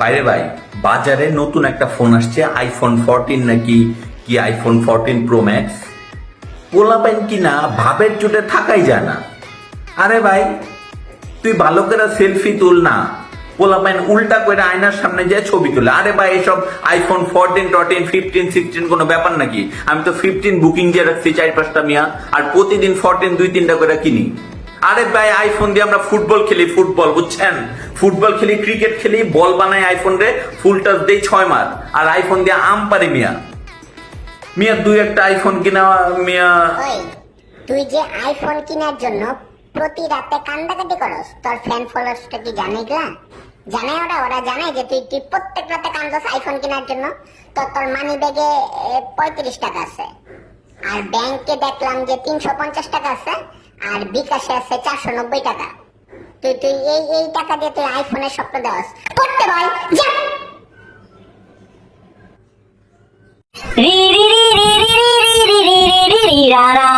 বাইরে ভাই, বাজারে নতুন একটা ফোন আসছে আইফোন ফোরটিন নাকি কি আইফোন ফোরটিন প্রো ম্যাক্স পোলাপেন কিনা ভাবের চোটে থাকাই যায় না। আরে ভাই, তুই ভালো করে সেলফি তুল না। পোলাপেন উল্টা করে আয়নার সামনে যে ছবি তুলে। আরে ভাই, এসব iPhone fourteen thirteen fifteen sixteen কোনো ব্যাপার নাকি? আমি তো ফিফটিন বুকিং দিয়ে রাখছি চার পাঁচটা মিয়া, আর প্রতিদিন ফোরটিন দুই তিনটা করে কিনি। আরে ভাই আইফোন দিয়ে আমরা ফুটবল খেলি ফুটবল বুঝছেন? ফুটবল খেলি ক্রিকেট খেলি বল বানাই আইফোন রে ফুল টাচ দেই ছয় মাস। আর আইফোন দিয়ে আম পারি মিয়া। মিয়া দুই একটা আইফোন কিনা, মিয়া। তুই যে আইফোন কেনার জন্য প্রতি রাতে কান্দাকাটি করস, তোর ফ্যান ফলোয়ার্সটা কি জানে এগুলা? জানে ওরা ওরা জানে যে তুই তুই প্রত্যেক রাতে কান্দস আইফোন কেনার জন্য। তো তোর মানি ব্যাগে পঁয়ত্রিশ টাকা আছে। আর ব্যাংকে দেখলাম যে তিনশো পঞ্চাশ টাকা আছে। আর বিকাশে আছে চারশো নব্বই টাকা তুই তুই এই এই টাকা দিয়ে তুই আইফোনের স্বপ্ন দেওয়াস করতে বল রি রি রি রি রি রি রি রি রি রি রা রা